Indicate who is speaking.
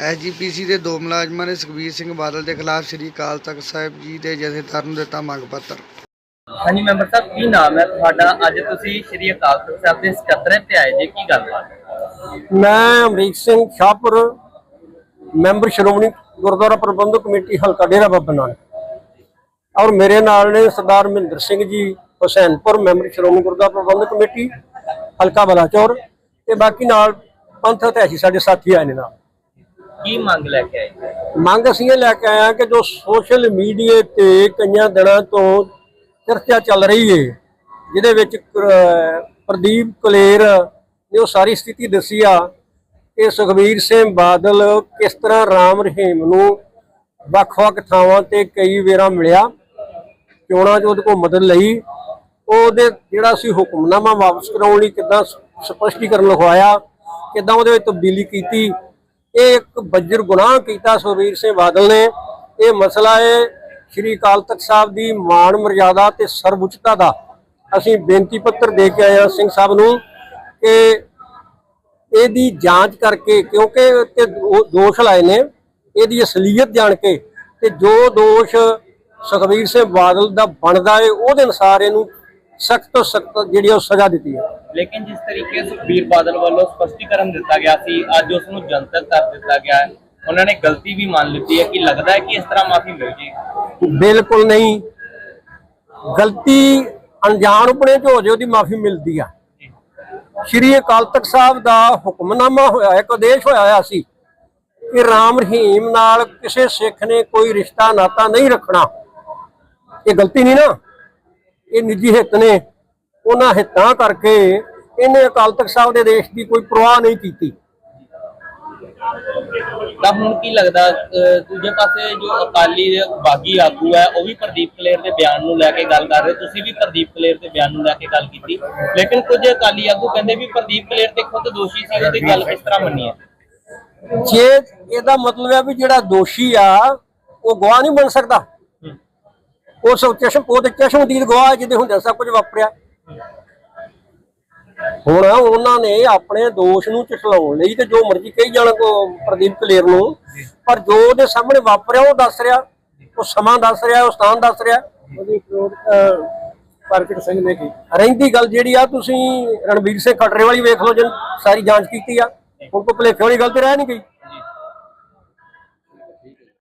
Speaker 1: SGPC ਦੇ ਦੋ ਮੁਲਾਜ਼ਮਾਂ ਨੇ ਸੁਖਬੀਰ ਸਿੰਘ ਬਾਦਲ ਦੇ ਖਿਲਾਫ ਸ੍ਰੀ ਅਕਾਲ ਤਖਤ ਸਾਹਿਬ ਜੀ ਦੇ ਜਥੇਦਾਰ ਨੂੰ ਦਿੱਤਾ ਮੰਗ ਪੱਤਰ।
Speaker 2: ਹਾਂਜੀ ਮੈਂਬਰ ਸਾਹਿਬ ਕੀ ਨਾਮ ਹੈ ਤੁਹਾਡਾ? ਅੱਜ ਤੁਸੀਂ ਸ਼੍ਰੀ ਅਕਾਲ ਤਖਤ ਸਾਹਿਬ ਦੇ ਸਕੱਤਰੇ ਤੇ ਆਏ ਜੇ ਕੀ ਗੱਲਬਾਤ ਹੈ?
Speaker 3: ਮੈਂ ਅਮਰੀਕ ਸਿੰਘ ਸ਼ਾਹਪੁਰ ਮੈਂਬਰ ਸ਼੍ਰੋਮਣੀ ਗੁਰਦੁਆਰਾ ਪ੍ਰਬੰਧਕ ਕਮੇਟੀ ਹਲਕਾ ਡੇਰਾ ਬਾਬਾ ਨਾਨਕ। ਔਰ ਮੇਰੇ ਨਾਲ ਨੇ ਸਰਦਾਰ ਮਹਿੰਦਰ ਸਿੰਘ ਜੀ ਹੁਸੈਨਪੁਰ ਮੈਂਬਰ ਸ਼੍ਰੋਮਣੀ ਗੁਰਦੁਆਰਾ ਪ੍ਰਬੰਧਕ ਕਮੇਟੀ ਹਲਕਾ ਬਲਾਚੌਰ ਤੇ ਬਾਕੀ ਨਾਲ ਪੰਥ ਇਤਿਹਾਸੀ ਸਾਡੇ ਸਾਥੀ ਆਏ ਨੇ ਨਾਲ।
Speaker 2: ਕੀ ਮੰਗ ਲੈ ਕੇ ਆਏ?
Speaker 3: ਮੰਗ ਅਸੀਂ ਇਹ ਲੈ ਕੇ ਆਏ ਹਾਂ ਕਿ ਜੋ ਸੋਸ਼ਲ ਮੀਡੀਆ ਤੇ ਕਈਆਂ ਦਿਨਾਂ ਤੋਂ ਚਰਚਾ ਚੱਲ ਰਹੀ ਏ, ਜਿਹਦੇ ਵਿੱਚ ਪ੍ਰਦੀਪ ਕਲੇਰ ਨੇ ਉਹ ਸਾਰੀ ਸਥਿਤੀ ਦੱਸੀ ਆ ਕਿ ਸੁਖਬੀਰ ਸਿੰਘ ਬਾਦਲ ਕਿਸ ਤਰ੍ਹਾਂ ਰਾਮ ਰਹੀਮ ਨੂੰ ਵੱਖ-ਵੱਖ ਥਾਵਾਂ ਤੇ ਕਈ ਵੇਰਾ ਮਿਲਿਆ, ਚੋਣਾਂ 'ਚ ਉਹਦੇ ਕੋਲ ਮਦਦ ਲਈ, ਉਹਦੇ ਜਿਹੜਾ ਸੀ ਹੁਕਮਨਾਮਾ ਵਾਪਸ ਕਰਾਉਣ ਲਈ ਕਿੱਦਾਂ ਸ- ਸਪਸ਼ਟੀਕਰਨ ਲਿਖਵਾਇਆ, ਕਿੱਦਾਂ ਉਹਦੇ ਵਿੱਚ ਤਬਦੀਲੀ ਕੀਤੀ ਇਹ ਇੱਕ ਬੱਜਰ ਗੁਨਾਹ ਕੀਤਾ ਸੁਖਬੀਰ ਸਿੰਘ ਬਾਦਲ ਨੇ। ਇਹ ਮਸਲਾ ਹੈ ਸ਼੍ਰੀ ਅਕਾਲ ਤਖਤ ਸਾਹਿਬ ਦੀ ਮਾਣ ਮਰਜ਼ਾਦਾ ਤੇ ਸਰਵਉੱਚਤਾ ਦਾ। ਅਸੀਂ ਬੇਨਤੀ ਪੱਤਰ ਦੇ ਕੇ ਆਏ ਹਾਂ ਸਿੰਘ ਸਾਹਿਬ ਨੂੰ ਕਿ ਇਹਦੀ ਜਾਂਚ ਕਰਕੇ ਕਿਉਂਕਿ ਤੇ ਦੋਸ਼ ਲਾਏ ਨੇ, ਇਹਦੀ ਅਸਲੀਅਤ ਜਾਣ ਕੇ ਤੇ ਜੋ ਦੋਸ਼ ਸੁਖਬੀਰ ਸਿੰਘ ਬਾਦਲ ਦਾ ਬਣਦਾ ਏ ਉਹਦੇ ਅਨੁਸਾਰ ਇਹਨੂੰ ਸਖਤ ਤੋਂ ਸਖਤ ਜਿਹੜੀ ਉਹ ਸਜ਼ਾ ਦਿੱਤੀ ਹੈ
Speaker 2: ਲੇਕਿਨ ਜਿਸ ਤਰੀਕੇ ਸੁਖਬੀਰ ਬਾਦਲ ਵੱਲੋਂ ਸਪਸ਼ਟੀਕਰਨ ਦਿੱਤਾ ਗਿਆ ਸੀ ਅੱਜ ਉਸ ਨੂੰ ਜਨਤਕ ਕਰ ਦਿੱਤਾ ਗਿਆ ਹੈ। ਉਹਨਾਂ ਨੇ ਗਲਤੀ ਵੀ ਮੰਨ ਲਿੱਤੀ ਹੈ ਕਿ ਲੱਗਦਾ ਹੈ ਕਿ ਇਸ ਤਰ੍ਹਾਂ ਮਾਫੀ ਮਿਲ ਜੇ।
Speaker 3: ਬਿਲਕੁਲ ਨਹੀਂ। ਗਲਤੀ ਅਣਜਾਣ ਆਪਣੇ ਚ ਹੋ ਜੇ ਉਹਦੀ ਮਾਫੀ ਮਿਲਦੀ ਆ। ਸ਼੍ਰੀ ਅਕਾਲ ਤਖਤ ਸਾਹਿਬ ਦਾ ਹੁਕਮਨਾਮਾ ਹੋਇਆ ਇੱਕ ਆਦੇਸ਼ ਹੋਇਆ ਹੋਇਆ ਸੀ ਕਿ ਰਾਮ ਰਹੀਮ ਨਾਲ ਕਿਸੇ ਸਿੱਖ ਨੇ ਕੋਈ ਰਿਸ਼ਤਾ ਨਾਤਾ ਨਹੀਂ ਰੱਖਣਾ। ਇਹ ਗਲਤੀ ਨਹੀਂ ਨਾ। ਇਹ ਨਿੱਜੀ ਹਿੱਤ ਨੇ ਉਹਨਾਂ ਹਿੱਤਾਂ ਕਰਕੇ ਇਹਨੇ ਅਕਾਲ ਤਖਤ ਸਾਹਿਬ ਦੇ ਆਦੇਸ਼ ਦੀ ਕੋਈ ਪਰਵਾਹ ਨਹੀਂ ਕੀਤੀ।
Speaker 2: ਤਾਂ ਹੁਣ ਕੀ ਲੱਗਦਾ ਦੂਜੇ ਪਾਸੇ ਜੋ ਅਕਾਲੀ ਦੇ ਬਾਗੀ ਆਗੂ ਹੈ ਉਹ ਵੀ ਪ੍ਰਦੀਪ ਕਲੇਰ ਦੇ ਬਿਆਨ ਨੂੰ ਲੈ ਕੇ ਗੱਲ ਕਰ ਰਹੇ ਤੁਸੀਂ ਵੀ ਪ੍ਰਦੀਪ ਕਲੇਰ ਦੇ ਬਿਆਨ ਨੂੰ ਲੈ ਕੇ ਗੱਲ ਕੀਤੀ। ਲੇਕਿਨ ਕੁਝ ਅਕਾਲੀ ਆਗੂ ਕਹਿੰਦੇ ਵੀ ਪ੍ਰਦੀਪ ਕਲੇਰ ਤੇ ਖੁਦ ਦੋਸ਼ੀ ਸੀ ਉਹਦੀ ਗੱਲ ਕਿਸ ਤਰ੍ਹਾਂ ਮੰਨੀ ਹੈ
Speaker 3: ਜੇ ਇਹਦਾ ਮਤਲਬ ਹੈ ਵੀ ਜਿਹੜਾ ਦੋਸ਼ੀ ਆ ਉਹ ਗਵਾਹ ਨਹੀਂ ਬਣ ਸਕਦਾ। ਉਹ ਸਭ ਚਸ਼ਮ ਉਹ ਤੇ ਚਸ਼ਮਦੀਦ ਗਵਾਹ ਜਿਹਦੇ ਹੁੰਦੇ ਸਭ ਕੁਝ ਵਾਪਰਿਆ। ਹੁਣ ਉਹਨਾਂ ਨੇ ਆਪਣੇ ਦੋਸ਼ ਨੂੰ ਝਟਲਾਉਣ ਲਈ ਤੇ ਜੋ ਮਰਜ਼ੀ ਕਹੀ ਜਾਣ ਕੋ ਪ੍ਰਦੀਪ ਕਲੇਰ ਨੂੰ ਪਰ ਜੋ ਉਹਦੇ ਸਾਹਮਣੇ ਵਾਪਰਿਆ ਉਹ ਦੱਸ ਰਿਹਾ। ਉਹ ਸਮਾਂ ਦੱਸ ਰਿਹਾ ਉਹ ਸਥਾਨ ਦੱਸ ਰਿਹਾ। ਉਹਦੀ ਪ੍ਰਗਟ ਸਿੰਘ ਨੇ ਕੀ ਰਹਿੰਦੀ ਗੱਲ ਜਿਹੜੀ ਆ ਤੁਸੀਂ ਰਣਵੀਰ ਸਿੰਘ ਖਟਰੇ ਵਾਲੀ ਵੇਖ ਲਓ ਜਨ ਸਾਰੀ ਜਾਂਚ ਕੀਤੀ ਆ। ਹੁਣ ਕੋ ਭਲੇਖੇ ਵਾਲੀ ਗੱਲ ਤੇ ਰਹਿ ਨਹੀਂ ਗਈ।